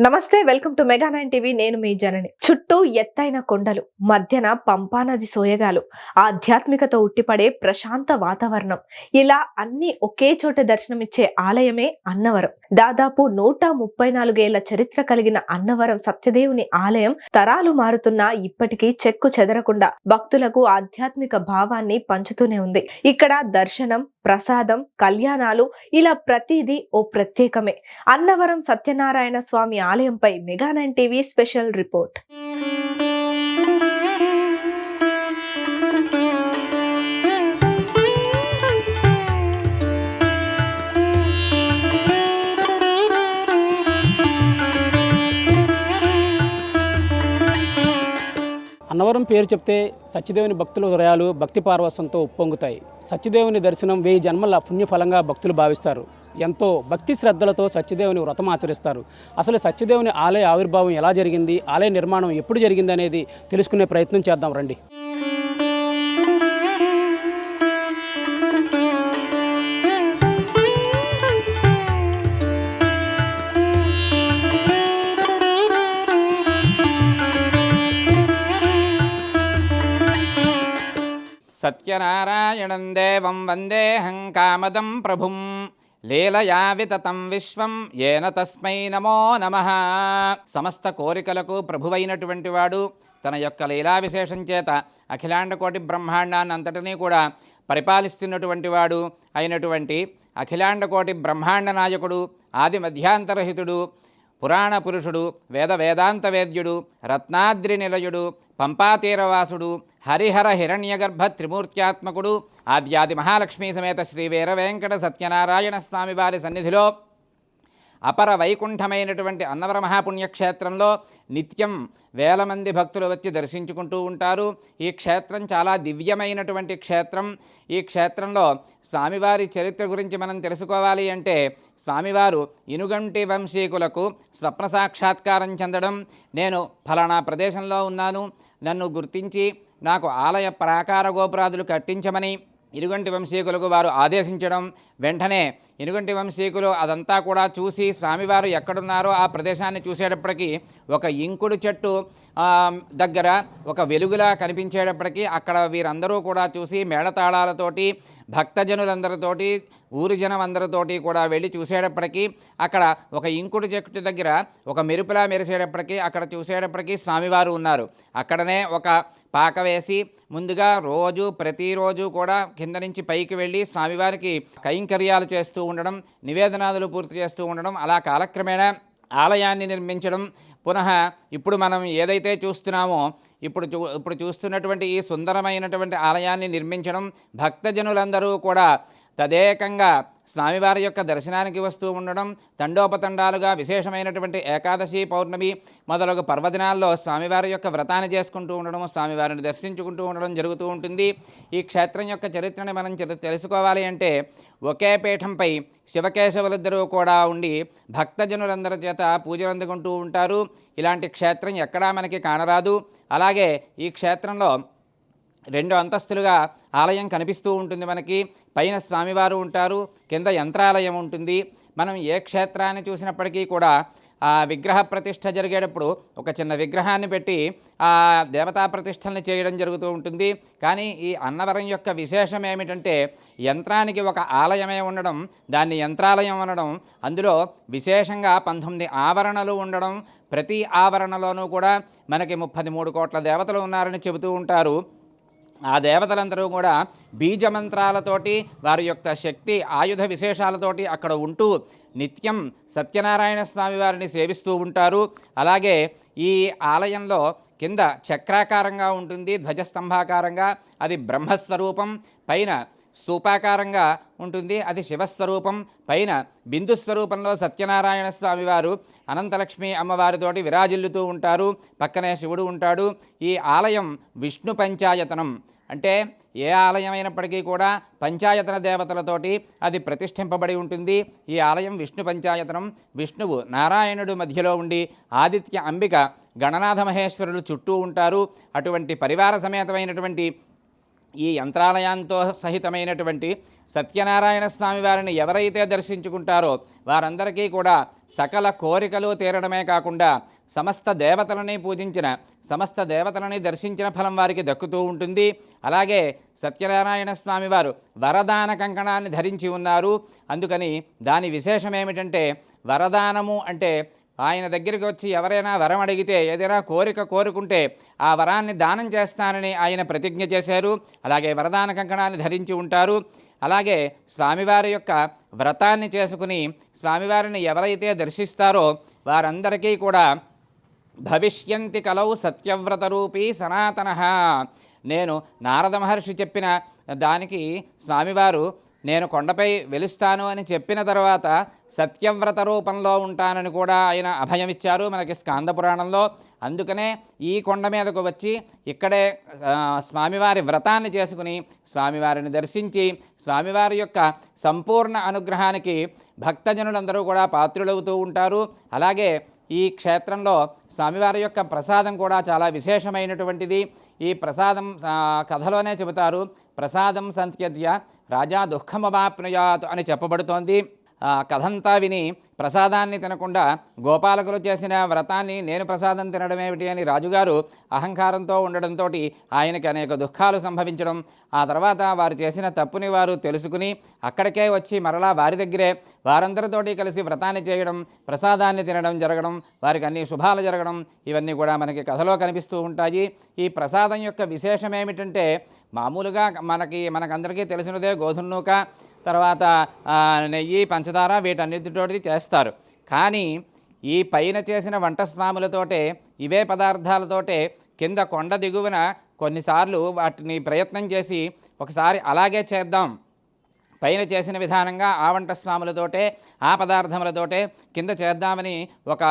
నమస్తే welcome to mega nine TV. నేను మీ జనని. చుట్టూ ఎత్తైన కొండలు మధ్యన పంపానది సోయగాలు ఆధ్యాత్మికత ఉట్టిపడే ప్రశాంత వాతావరణం. ఇలా అన్ని ఒకే చోట దర్శనమిచ్చే ఆలయమే అన్నవరం. దాదాపు నూట ముప్పై నాలుగేళ్ళ చరిత్ర కలిగిన అన్నవరం సత్యదేవుని ఆలయం తరాలు మారుతున్నా ఇప్పటికీ చెక్కు చెదరకుండా భక్తులకు ఆధ్యాత్మిక భావాన్ని పంచుతూనే ఉంది. ఇక్కడ దర్శనం ప్రసాదం కళ్యాణాలు ఇలా ప్రతిదీ ఓ ప్రత్యేకమే. అన్నవరం సత్యనారాయణ స్వామి ఆలయంపై mega nine TV special report. Annavaram పేరు చెప్తే సత్యదేవుని భక్తుల హృదయాలు భక్తి పార్వసంతో ఉప్పొంగుతాయి. సత్యదేవుని దర్శనం వెయ్యి జన్మల పుణ్యఫలంగా భక్తులు భావిస్తారు. ఎంతో భక్తి శ్రద్ధలతో సత్యదేవుని వ్రతం ఆచరిస్తారు. అసలు సత్యదేవుని ఆలయ ఆవిర్భావం ఎలా జరిగింది? ఆలయ నిర్మాణం ఎప్పుడు జరిగింది అనేది తెలుసుకునే ప్రయత్నం చేద్దాం రండి. సత్యనారాయణం దేవం వందేహం కామదం ప్రభుం. లీలయా వితతం విశ్వం ఏన తస్మై నమో నమ. సమస్త కోరికలకు ప్రభువైనటువంటి వాడు. తన యొక్క లీలా విశేషం చేత అఖిలాండ కోటి బ్రహ్మాండాన్ని అంతటినీ కూడా పరిపాలిస్తున్నటువంటి వాడు. అయినటువంటి అఖిలాండ కోటి బ్రహ్మాండ నాయకుడు ఆది మధ్యాంతరహితుడు పురాణ పురుషుడు వేద వేదాంత వేద్యుడు రత్నాద్రి నిలయుడు పంపాతీరవాసుడు హరిహర హిరణ్యగర్భ త్రిమూర్త్యాత్మకుడు ఆద్యాది మహాలక్ష్మీ సమేత శ్రీ వీరవేంకట సత్యనారాయణ స్వామివారి సన్నిధిలో అపర వైకుంఠమైనటువంటి అన్నవర మహాపుణ్యక్షేత్రంలో నిత్యం వేల మంది భక్తులు వచ్చి దర్శించుకుంటూ ఉంటారు. ఈ క్షేత్రం చాలా దివ్యమైనటువంటి క్షేత్రం. ఈ క్షేత్రంలో స్వామివారి చరిత్ర గురించి మనం తెలుసుకోవాలి అంటే స్వామివారు ఇనుగంటి వంశీకులకు స్వప్న సాక్షాత్కారం చెందడం. నేను ఫలానా ప్రదేశంలో ఉన్నాను. నన్ను గుర్తించి నాకు ఆలయ ప్రాకార గోపురాదులు కట్టించమని ఇరుగంటి వంశీకులకు వారు ఆదేశించడం వెంటనే ఇనుగంటి వంశీకులు అదంతా కూడా చూసి స్వామివారు ఎక్కడున్నారో ఆ ప్రదేశాన్ని చూసేటప్పటికీ ఒక ఇంకుడు చెట్టు దగ్గర ఒక వెలుగులా కనిపించేటప్పటికీ అక్కడ వీరందరూ కూడా చూసి మేళతాళాలతోటి భక్తజనులందరితోటి ఊరి జనం అందరితోటి కూడా వెళ్ళి చూసేటప్పటికీ అక్కడ ఒక ఇంకుడు చెట్టు దగ్గర ఒక మెరుపులా మెరిసేటప్పటికీ అక్కడ చూసేటప్పటికీ స్వామివారు ఉన్నారు. అక్కడనే ఒక పాక వేసి ముందుగా రోజు ప్రతిరోజు కూడా కింద నుంచి పైకి వెళ్ళి స్వామివారికి కైంకర్యాలు చేస్తూ ఉండడం నివేదనాదులు పూర్తి చేస్తూ ఉండడం అలా కాలక్రమేణా ఆలయాన్ని నిర్మించడం. పునః ఇప్పుడు మనం ఏదైతే చూస్తున్నామో ఇప్పుడు చూ ఇప్పుడు చూస్తున్నటువంటి ఈ సుందరమైనటువంటి ఆలయాన్ని నిర్మించడం భక్తజనులందరూ కూడా తదేకంగా స్వామివారి యొక్క దర్శనానికి వస్తూ ఉండడం తండోపతండాలుగా విశేషమైనటువంటి ఏకాదశి పౌర్ణమి మొదలగు పర్వదినాల్లో స్వామివారి యొక్క వ్రతాన్ని చేసుకుంటూ ఉండడం స్వామివారిని దర్శించుకుంటూ ఉండడం జరుగుతూ ఉంటుంది. ఈ క్షేత్రం యొక్క చరిత్రని మనం తెలుసుకోవాలి అంటే ఒకే పీఠంపై శివకేశవులిద్దరూ కూడా ఉండి భక్తజనులందరి చేత పూజలు అందుకుంటూ ఉంటారు. ఇలాంటి క్షేత్రం ఎక్కడా మనకి కానరాదు. అలాగే ఈ క్షేత్రంలో రెండు అంతస్తులుగా ఆలయం కనిపిస్తూ ఉంటుంది మనకి. పైన స్వామివారు ఉంటారు కింద యంత్రాలయం ఉంటుంది. మనం ఏ క్షేత్రాన్ని చూసినప్పటికీ కూడా ఆ విగ్రహ ప్రతిష్ఠ జరిగేటప్పుడు ఒక చిన్న విగ్రహాన్ని పెట్టి ఆ దేవతా ప్రతిష్టల్ని చేయడం జరుగుతూ ఉంటుంది. కానీ ఈ అన్నవరం యొక్క విశేషం ఏమిటంటే యంత్రానికి ఒక ఆలయమే ఉండడం దాన్ని యంత్రాలయం అనడం అందులో విశేషంగా పంతొమ్మిది ఆవరణలు ఉండడం ప్రతి ఆవరణలోనూ కూడా మనకి ముప్పది మూడు కోట్ల దేవతలు ఉన్నారని చెబుతూ ఉంటారు. ఆ దేవతలందరూ కూడా బీజమంత్రాలతోటి వారి యొక్క శక్తి ఆయుధ విశేషాలతోటి అక్కడ ఉంటూ నిత్యం సత్యనారాయణ స్వామి వారిని సేవిస్తూ ఉంటారు. అలాగే ఈ ఆలయంలో కింద చక్రాకారంగా ఉంటుంది ధ్వజస్తంభాకారంగా అది బ్రహ్మస్వరూపం. పైన స్తూపాకారంగా ఉంటుంది. అది శివస్వరూపం. పైన బిందు స్వరూపంలో సత్యనారాయణ స్వామివారు అనంతలక్ష్మి అమ్మవారితోటి విరాజిల్లుతూ ఉంటారు. పక్కనే శివుడు ఉంటాడు. ఈ ఆలయం విష్ణు పంచాయతనం. అంటే ఏ ఆలయం అయినప్పటికీ కూడా పంచాయతన దేవతలతోటి అది ప్రతిష్ఠింపబడి ఉంటుంది. ఈ ఆలయం విష్ణు పంచాయతనం. విష్ణువు నారాయణుడు మధ్యలో ఉండి ఆదిత్య అంబిక గణనాథ మహేశ్వరులు చుట్టూ ఉంటారు. అటువంటి పరివార సమేతమైనటువంటి ఈ యంత్రాలయంతో సహితమైనటువంటి సత్యనారాయణ స్వామి వారిని ఎవరైతే దర్శించుకుంటారో వారందరికీ కూడా సకల కోరికలు తీరడమే కాకుండా సమస్త దేవతలని పూజించిన సమస్త దేవతలని దర్శించిన ఫలం వారికి దక్కుతూ ఉంటుంది. అలాగే సత్యనారాయణ స్వామి వారు వరదాన కంకణాన్ని ధరించి ఉన్నారు. అందుకని దాని విశేషం ఏమిటంటే వరదానము అంటే ఆయన దగ్గరికి వచ్చి ఎవరైనా వరం అడిగితే ఏదైనా కోరిక కోరుకుంటే ఆ వరాన్ని దానం చేస్తానని ఆయన ప్రతిజ్ఞ చేశారు. అలాగే వరదాన కంకణాన్ని ధరించి ఉంటారు. అలాగే స్వామివారి యొక్క వ్రతాన్ని చేసుకుని స్వామివారిని ఎవరైతే దర్శిస్తారో వారందరికీ కూడా భవిష్యంతి కలవు సత్యవ్రత రూపీ సనాతన. నేను నారద మహర్షి చెప్పిన దానికి స్వామివారు నేను కొండపై వెలుస్తాను అని చెప్పిన తర్వాత సత్యవ్రత రూపంలో ఉంటానని కూడా ఆయన అభయమిచ్చారు మనకి స్కాంద పురాణంలో. అందుకనే ఈ కొండ మీదకు వచ్చి ఇక్కడే స్వామివారి వ్రతాన్ని చేసుకుని స్వామివారిని దర్శించి స్వామివారి యొక్క సంపూర్ణ అనుగ్రహానికి భక్తజనులందరూ కూడా పాత్రులవుతూ ఉంటారు. అలాగే ఈ క్షేత్రంలో స్వామివారి యొక్క ప్రసాదం కూడా చాలా విశేషమైనటువంటిది. ఈ ప్రసాదం కథలోనే చెబుతారు ప్రసాదం సంత్యజ్య రాజా దుఃఖమవాప్నుయాత్ అని చెప్పబడుతోంది. కథంతా విని ప్రసాదాన్ని తినకుండా గోపాలకులు చేసిన వ్రతాన్ని నేను ప్రసాదం తినడం ఏమిటి అని రాజుగారు అహంకారంతో ఉండడంతో ఆయనకి అనేక దుఃఖాలు సంభవించడం. ఆ తర్వాత వారు చేసిన తప్పుని వారు తెలుసుకుని అక్కడికే వచ్చి మరలా వారి దగ్గరే వారందరితోటి కలిసి వ్రతాన్ని చేయడం ప్రసాదాన్ని తినడం జరగడం వారికి అన్ని శుభాలు జరగడం ఇవన్నీ కూడా మనకి కథలో కనిపిస్తూ ఉంటాయి. ఈ ప్రసాదం యొక్క విశేషం ఏమిటంటే మామూలుగా మనకి మనకందరికీ తెలిసినదే గోధుమ నూక తర్వాత నెయ్యి పంచదార వీటన్నిటితోటి చేస్తారు. కానీ ఈ పైన చేసిన వంట స్వాములతోటే ఇవే పదార్థాలతోటే కింద కొండ దిగువన కొన్నిసార్లు వాటిని ప్రయత్నం చేసి ఒకసారి అలాగే చేద్దాం. పైన చేసిన విధానంగా ఆ వంట స్వాములతోటే ఆ పదార్థములతోటే కింద చేద్దామని ఒక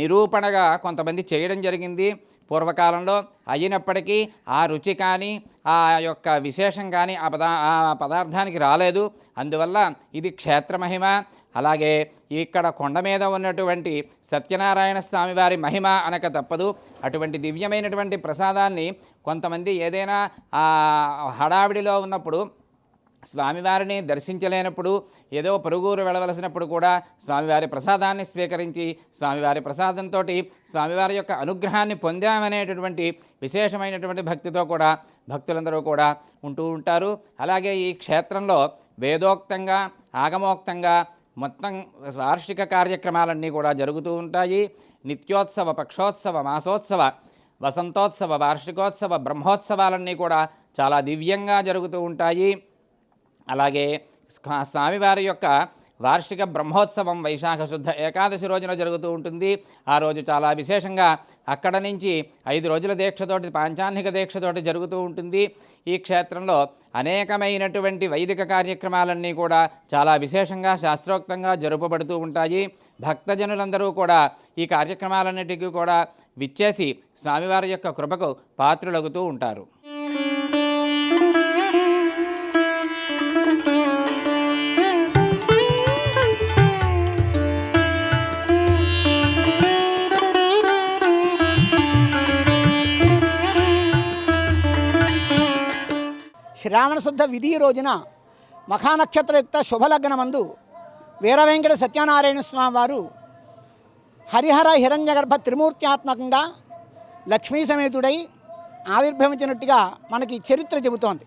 నిరూపణగా కొంతమంది చేయడం జరిగింది. పూర్వకాలంలో అయినప్పటికీ ఆ రుచి కానీ ఆ యొక్క విశేషం కానీ ఆ పదా ఆ పదార్థానికి రాలేదు. అందువల్ల ఇది క్షేత్రమహిమ అలాగే ఇక్కడ కొండ మీద ఉన్నటువంటి సత్యనారాయణ స్వామి వారి మహిమ అనక తప్పదు. అటువంటి దివ్యమైనటువంటి ప్రసాదాన్ని కొంతమంది ఏదైనా హడావిడిలో ఉన్నప్పుడు స్వామివారిని దర్శించలేనప్పుడు ఏదో పరుగురు వెళ్ళవలసినప్పుడు కూడా స్వామివారి ప్రసాదాన్ని స్వీకరించి స్వామివారి ప్రసాదంతో స్వామివారి యొక్క అనుగ్రహాన్ని పొందామనేటటువంటి విశేషమైనటువంటి భక్తితో కూడా భక్తులందరూ కూడా ఉంటూ ఉంటారు. అలాగే ఈ క్షేత్రంలో వేదోక్తంగా ఆగమోక్తంగా మొత్తం వార్షిక కార్యక్రమాలన్నీ కూడా జరుగుతూ ఉంటాయి. నిత్యోత్సవ పక్షోత్సవ మాసోత్సవ వసంతోత్సవ వార్షికోత్సవ బ్రహ్మోత్సవాలన్నీ కూడా చాలా దివ్యంగా జరుగుతూ ఉంటాయి. అలాగే స్వామివారి యొక్క వార్షిక బ్రహ్మోత్సవం వైశాఖ శుద్ధ ఏకాదశి రోజున జరుగుతూ ఉంటుంది. ఆ రోజు చాలా విశేషంగా అక్కడ నుంచి ఐదు రోజుల దీక్షతోటి పాంచాహ్నిక దీక్షతోటి జరుగుతూ ఉంటుంది. ఈ క్షేత్రంలో అనేకమైనటువంటి వైదిక కార్యక్రమాలన్నీ కూడా చాలా విశేషంగా శాస్త్రోక్తంగా జరుపబడుతూ ఉంటాయి. భక్తజనులందరూ కూడా ఈ కార్యక్రమాలన్నిటికీ కూడా విచ్చేసి స్వామివారి యొక్క కృపకు పాత్రులగుతూ ఉంటారు. శ్రావణ శుద్ధ విధి రోజున మఖానక్షత్రయుక్త శుభలగ్నమందు వీరవెంకట సత్యనారాయణ స్వామి వారు హరిహర హిరణ్యగర్భ త్రిమూర్త్యాత్మకంగా లక్ష్మీ సమేతుడై ఆవిర్భవించినట్టుగా మనకి చరిత్ర చెబుతోంది.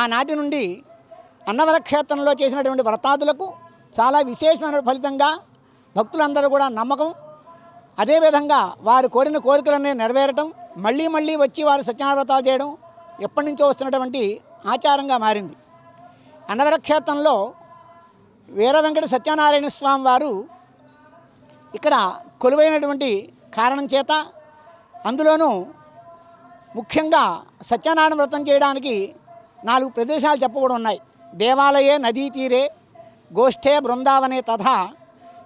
ఆనాటి నుండి అన్నవర క్షేత్రంలో చేసినటువంటి వ్రతాదులకు చాలా విశేషమైన ఫలితంగా భక్తులందరూ కూడా నమ్మకం. అదేవిధంగా వారు కోరిన కోరికలన్నీ నెరవేరటం మళ్ళీ మళ్ళీ వచ్చి వారు సత్యనారాయణ వ్రతాలు చేయడం ఎప్పటి నుంచో వస్తున్నటువంటి ఆచారంగా మారింది. అన్నవర క్షేత్రంలో వీర వెంకట సత్యనారాయణ స్వామి వారు ఇక్కడ కొలువైనటువంటి కారణం చేత అందులోనూ ముఖ్యంగా సత్యనారాయణ వ్రతం చేయడానికి నాలుగు ప్రదేశాలు చెప్పకూడదు ఉన్నాయి. దేవాలయే నదీ తీరే గోష్ఠే బృందావనే తథా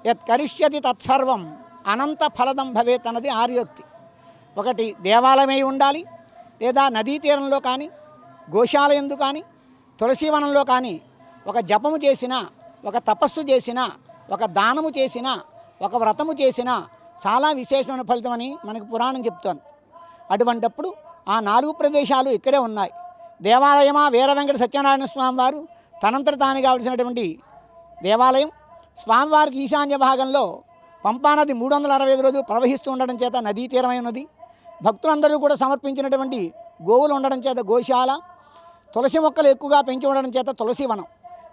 యత్ కరిష్యతి తత్సర్వం అనంత ఫలదం భవేత్ అన్నది ఆర్యోక్తి. ఒకటి దేవాలయమై ఉండాలి లేదా నదీ తీరంలో కానీ గోశాలయందు కానీ తులసీవనంలో కానీ ఒక జపము చేసిన ఒక తపస్సు చేసిన ఒక దానము చేసిన ఒక వ్రతము చేసిన చాలా విశేషమైన ఫలితం అని మనకు పురాణం చెప్తాను అటువంటప్పుడు ఆ నాలుగు ప్రదేశాలు ఇక్కడే ఉన్నాయి. దేవాలయమా వీర వెంకట సత్యనారాయణ స్వామి వారు తనంతట తాను కావలసినటువంటి దేవాలయం. స్వామివారికి ఈశాన్య భాగంలో పంపానది మూడు వందల అరవై ఐదు రోజులు ప్రవహిస్తూ ఉండడం చేత నదీ తీరమై ఉన్నది. భక్తులందరూ కూడా సమర్పించినటువంటి గోవులు ఉండడం చేత గోశాల తులసి మొక్కలు ఎక్కువగా పెంచి ఉండడం చేత తులసి వనం.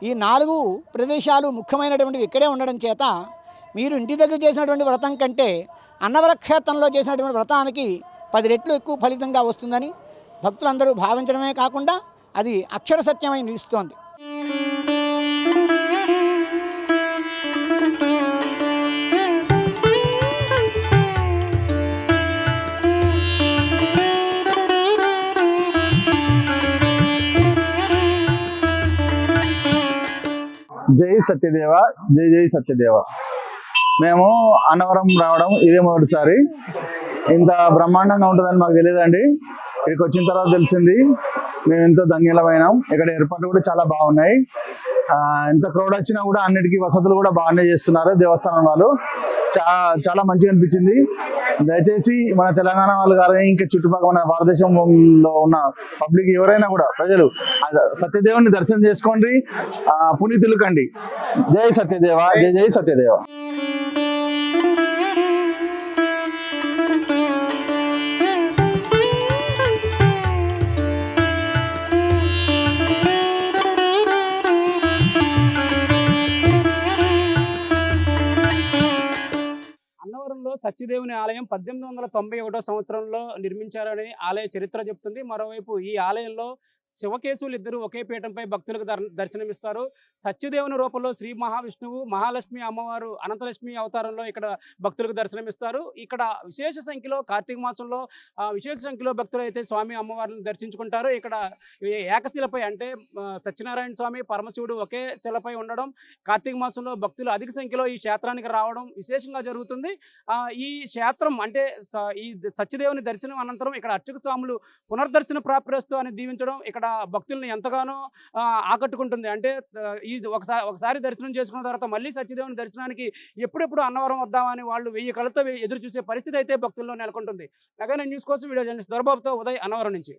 ఈ నాలుగు ప్రదేశాలు ముఖ్యమైనటువంటివి ఇక్కడే ఉండడం చేత మీరు ఇంటి దగ్గర చేసినటువంటి వ్రతం కంటే అన్నవరక్షేత్రంలో చేసినటువంటి వ్రతానికి పది రెట్లు ఎక్కువ ఫలితంగా వస్తుందని భక్తులందరూ భావించడమే కాకుండా అది అక్షర సత్యమై నిలుస్తోంది. జై సత్యదేవ జై జై సత్యదేవ. మేము అన్నవరం రావడం ఇదే మొదటిసారి. ఇంత బ్రహ్మాండంగా ఉంటుందని మాకు తెలియదండి. ఇక్కడికి వచ్చిన తర్వాత తెలిసింది. మేము ఎంతో ధన్యులమైనాం. ఇక్కడ ఏర్పాట్లు కూడా చాలా బాగున్నాయి. ఆ, ఎంత క్రౌడ్ వచ్చినా కూడా అన్నిటికీ వసతులు కూడా బాగానే చేస్తున్నారు దేవస్థానం వాళ్ళు. చా చాలా మంచిగా అనిపించింది. దయచేసి మన తెలంగాణ వాళ్ళు కానీ ఇంకా చుట్టుపక్కల మన భారతదేశంలో ఉన్న పబ్లిక్ ఎవరైనా కూడా ప్రజలు ఆ సత్యదేవుని దర్శనం చేసుకోండి. ఆ, పునీతులు కండి. జై సత్యదేవ జై జై సత్యదేవ. సత్యదేవుని ఆలయం పద్దెనిమిది వందల తొంభై ఒకటో సంవత్సరంలో నిర్మించారని ఆలయ చరిత్ర చెప్తుంది. మరోవైపు ఈ ఆలయంలో శివకేశవులు ఇద్దరు ఒకే పీఠంపై భక్తులకు దర్- దర్శనమిస్తారు. సత్యదేవుని రూపంలో శ్రీ మహావిష్ణువు మహాలక్ష్మి అమ్మవారు అనంతలక్ష్మి అవతారంలో ఇక్కడ భక్తులకు దర్శనమిస్తారు. ఇక్కడ విశేష సంఖ్యలో కార్తీక మాసంలో విశేష సంఖ్యలో భక్తులు అయితే స్వామి అమ్మవారిని దర్శించుకుంటారు. ఇక్కడ ఏకశిలపై అంటే సత్యనారాయణ స్వామి పరమశివుడు ఒకే శిలపై ఉండడం కార్తీక మాసంలో భక్తులు అధిక సంఖ్యలో ఈ క్షేత్రానికి రావడం విశేషంగా జరుగుతుంది. ఆ, ఈ క్షేత్రం అంటే ఈ సత్యదేవుని దర్శనం అనంతరం ఇక్కడ అర్చక స్వాములు పునర్దర్శన ప్రాప్తిస్తూ అని దీవించడం ఇక్కడ భక్తుల్ని ఎంతగానో ఆకట్టుకుంటుంది. అంటే ఈ ఒకసారి ఒకసారి దర్శనం చేసుకున్న తర్వాత మళ్ళీ సత్యదేవుని దర్శనానికి ఎప్పుడెప్పుడు అన్నవరం వద్దామని వాళ్ళు వెయ్యి కళ్ళతో ఎదురు చూసే పరిస్థితి అయితే భక్తుల్లో నెలకొంటుంది. నగర న్యూస్ కోసం వీడియో జర్నలిస్ట్ దొరబాబుతో ఉదయ్ అన్నవరం నుంచి.